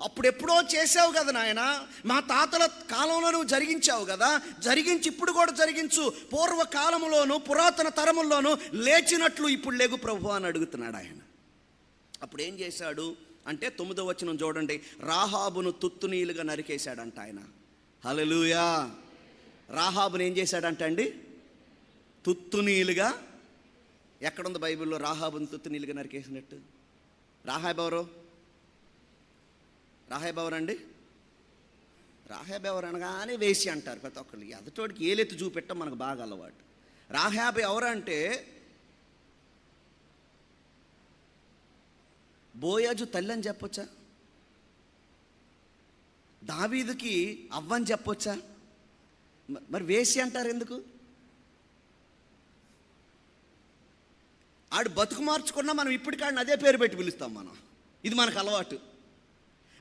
అప్పుడెప్పుడో చేసావు కదా నాయన. మా తాతల కాలంలో నువ్వు జరిగించావు కదా. జరిగించి ఇప్పుడు కూడా జరిగించు. పూర్వకాలంలోనూ పురాతన తరముల్లోనూ లేచినట్లు ఇప్పుడు లేగు ప్రభు అని అడుగుతున్నాడు ఆయన. అప్పుడు ఏం చేశాడు అంటే తొమ్మిదో వచనం చూడండి. రాహాబును తుత్తునీలుగా నరికేశాడంట ఆయన. హలలుయా రాహాబును ఏం చేశాడంట అండి? తుత్తునీలుగా ఎక్కడుంది బైబిల్లో రాహాబును తుత్తునీలుగా నరికేసినట్టు? రాహాబ్ ఎవరు? రాహాబ్ ఎవరండి రాహాబ్ ఎవరు అనగానే వేసి అంటారు ప్రతి ఒక్కళ్ళు. ఎదటోడికి ఏలెత్తి చూపెట్టడం మనకు బాగా అలవాటు. రాహాబ్ ఎవరంటే బోయాజు తల్లి అని చెప్పొచ్చా? దావీదుకి అవ్వని చెప్పొచ్చా? మరి వేసి అంటారు ఎందుకు? ఆడు బతుకు మార్చుకున్నా మనం ఇప్పటికాడిని అదే పేరు పెట్టి పిలుస్తాం మనం. ఇది మనకు అలవాటు.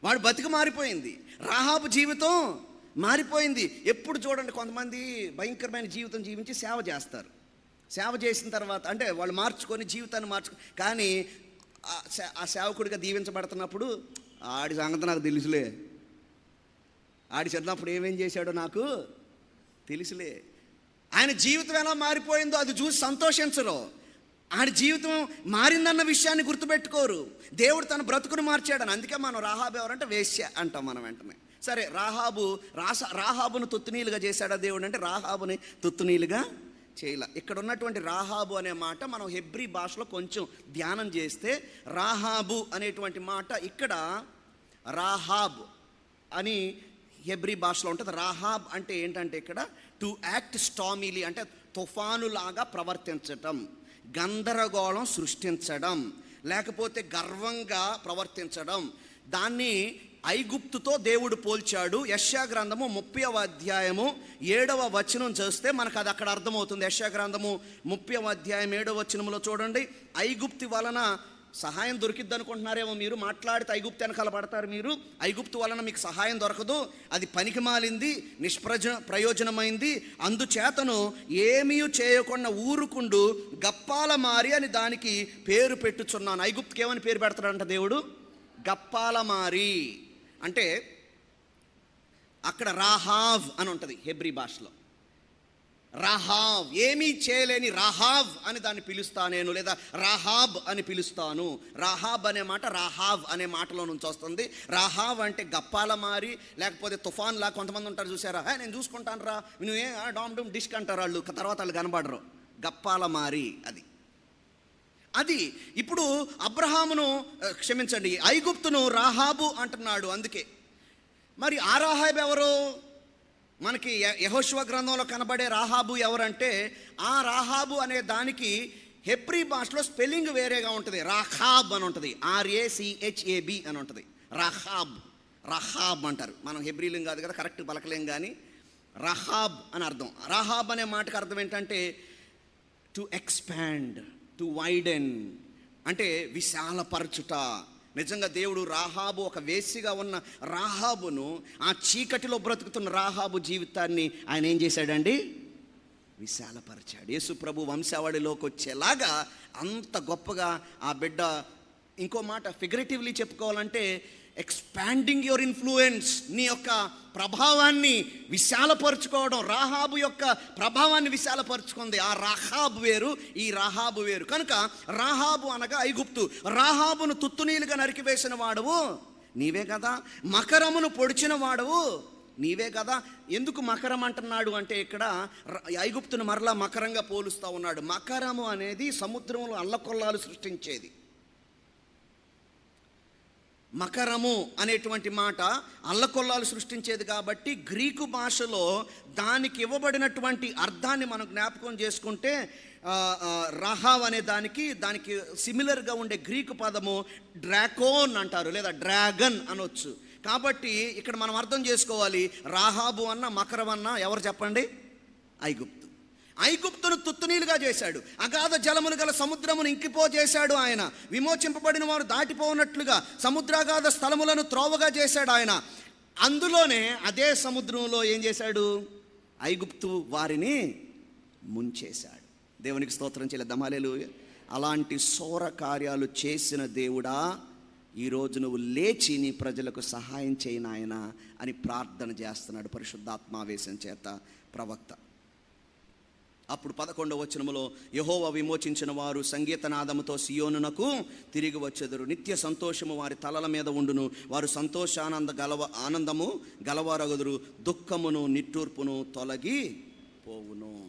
వాడు బతుకు మారిపోయింది. రాహాబు జీవితం మారిపోయింది. ఎప్పుడు చూడండి కొంతమంది భయంకరమైన జీవితం జీవించి సేవ చేస్తారు. సేవ చేసిన తర్వాత అంటే వాళ్ళు మార్చుకొని జీవితాన్ని మార్చుకు కానీ ఆ సే- ఆ సేవకుడిగా దీవించబడుతున్నప్పుడు ఆడి సంగతి నాకు తెలుసులే. ఆడి చదివినప్పుడు ఏమేం చేశాడో నాకు తెలుసులే. ఆయన జీవితం ఎలా మారిపోయిందో అది చూసి సంతోషించరు. ఆడి జీవితం మారిందన్న విషయాన్ని గుర్తుపెట్టుకోరు. దేవుడు తన బ్రతుకును మార్చాడని. అందుకే మనం రాహాబు ఎవరంటే వేశ్య అంటాం మనం వెంటనే. సరే రాహాబు రాస రాహాబును తుత్తునీలుగా చేశాడా దేవుడు అంటే రాహాబుని తుత్తునీలుగా చేయలే. ఇక్కడ ఉన్నటువంటి రాహాబు అనే మాట మనం హెబ్రీ భాషలో కొంచెం ధ్యానం చేస్తే రాహాబు అనేటువంటి మాట ఇక్కడ రాహాబ్ అని హెబ్రీ భాషలో ఉంటుంది. రాహాబ్ అంటే ఏంటంటే ఇక్కడ టు యాక్ట్ స్టామిలీ అంటే తుఫానులాగా ప్రవర్తించటం. గందరగోళం సృష్టించడం లేకపోతే గర్వంగా ప్రవర్తించడం. దాన్ని ఐగుప్తుతో దేవుడు పోల్చాడు. యశ్యా గ్రంథము ముప్పైవ అధ్యాయము ఏడవ వచనం చేస్తే మనకు అది అక్కడ అర్థమవుతుంది. యశ్యా గ్రంథము ముప్పైవ అధ్యాయం ఏడవ వచనంలో చూడండి. ఐగుప్తి వలన సహాయం దొరికిద్ది అనుకుంటున్నారేమో మీరు మాట్లాడితే ఐగుప్తు వెనకాల పడతారు మీరు. ఐగుప్తు వలన మీకు సహాయం దొరకదు. అది పనికి మాలింది నిష్ప్రజ ప్రయోజనమైంది. అందుచేతను ఏమీ చేయకుండా ఊరుకుండు గప్పాల మారి అని దానికి పేరు పెట్టుచున్నాను. ఐగుప్తుకి ఏమని పేరు పెడతాడంట దేవుడు? గప్పాల మారి. అంటే అక్కడ రాహావ్ అని ఉంటుంది హెబ్రీ భాషలో. రాహావ్ ఏమీ చేయలేని రాహావ్ అని దాన్ని పిలుస్తా నేను లేదా రాహాబ్ అని పిలుస్తాను. రాహాబ్ అనే మాట రాహావ్ అనే మాటలో నుంచి వస్తుంది. రాహావ్ అంటే గప్పాల మారి లేకపోతే తుఫాన్ లా కొంతమంది ఉంటారు చూసారా? "హే, నేను చూసుకుంటాను రా. నువ్వే డామ్ డూమ్ డిస్క్ అంటారు వాళ్ళు. తర్వాత వాళ్ళు కనబడరు. గప్పాల మారి అది. అది ఇప్పుడు అబ్రహామును క్షమించండి ఐగుప్తును రాహాబు అంటున్నాడు అందుకే. మరి ఆ రాహాబ్ ఎవరు? మనకి యహోశివ గ్రంథంలో కనబడే రాహాబు ఎవరంటే ఆ రాహాబు అనే దానికి హెబ్రీ భాషలో స్పెల్లింగ్ వేరేగా ఉంటుంది. రాహాబ్ అని ఉంటుంది. ఆర్ఏసిహెచ్ఏబి అని ఉంటుంది. రహాబ్. రహాబ్ అంటారు. మనం హెబ్రీలింగ్ కాదు కదా కరెక్ట్ పలకలేం కానీ రహాబ్ అని అర్థం. రహాబ్ అనే మాటకు అర్థం ఏంటంటే టు ఎక్స్పాండ్ టు వైడెన్ అంటే విశాలపరచుట నిజంగా దేవుడు రాహాబు ఒక వేసిగా ఉన్న రాహాబును ఆ చీకటిలో బ్రతుకుతున్న రాహాబు జీవితాన్ని ఆయన ఏం చేశాడండి? విశాలపరిచాడు. యేసు ప్రభు వంశావళిలోకి వచ్చేలాగా అంత గొప్పగా ఆ బిడ్డ ఇంకో మాట ఫిగరేటివ్లీ చెప్పుకోవాలంటే ఎక్స్పాండింగ్ యువర్ ఇన్ఫ్లుయెన్స్ నీ యొక్క ప్రభావాన్ని విశాలపరుచుకోవడం రాహాబు యొక్క ప్రభావాన్ని విశాలపరుచుకుంది. ఆ రాహాబు వేరు ఈ రాహాబు వేరు. కనుక రాహాబు అనగా ఐగుప్తు. రాహాబును తుత్తునీలుగా నరికివేసిన వాడవు. నీవే కదా. మకరమును పొడిచిన వాడవు. నీవే కదా. ఎందుకు మకరం అంటున్నాడు అంటే ఇక్కడ ఐగుప్తును మరలా మకరంగా పోలుస్తూ ఉన్నాడు. మకరము అనేది సముద్రంలో అల్లకొల్లాలు సృష్టించేది. మకరము అనేటువంటి మాట అల్లకొల్లాలు సృష్టించేది కాబట్టి గ్రీకు భాషలో దానికి ఇవ్వబడినటువంటి అర్థాన్ని మనం జ్ఞాపకం చేసుకుంటే రహావ్ అనే దానికి దానికి సిమిలర్గా ఉండే గ్రీకు పదము డ్రాకోన్ అంటారు లేదా డ్రాగన్ అనొచ్చు. కాబట్టి ఇక్కడ మనం అర్థం చేసుకోవాలి రాహాబు అన్న మకరం అన్న ఎవరు చెప్పండి? ఐగుప్తు. ఐగుప్తును తుత్తునీలుగా చేశాడు. అగాధ జలములు గల సముద్రమును ఇంకిపోజేశాడు ఆయన. విమోచింపబడిన వారు దాటిపోనట్లుగా సముద్రాగాధ స్థలములను త్రోవగా చేశాడు ఆయన. అందులోనే అదే సముద్రంలో ఏం చేశాడు? ఐగుప్తు వారిని ముంచేశాడు. దేవునికి స్తోత్రం చేయలేదమాలేలు అలాంటి సోర కార్యాలు చేసిన దేవుడా ఈరోజు నువ్వు లేచి నీ ప్రజలకు సహాయం చేయి అని ప్రార్థన చేస్తున్నాడు పరిశుద్ధాత్మావేశం చేత ప్రవక్త. అప్పుడు పదకొండవ వచనములో యహోవ విమోచించిన వారు సంగీతనాదముతో సియోనునకు తిరిగి వచ్చెదరు. నిత్య సంతోషము వారి తలల మీద ఉండును. వారు సంతోషానంద గలవ ఆనందము గలవారగుదురు. దుఃఖమును నిట్టూర్పును తొలగి పోవును.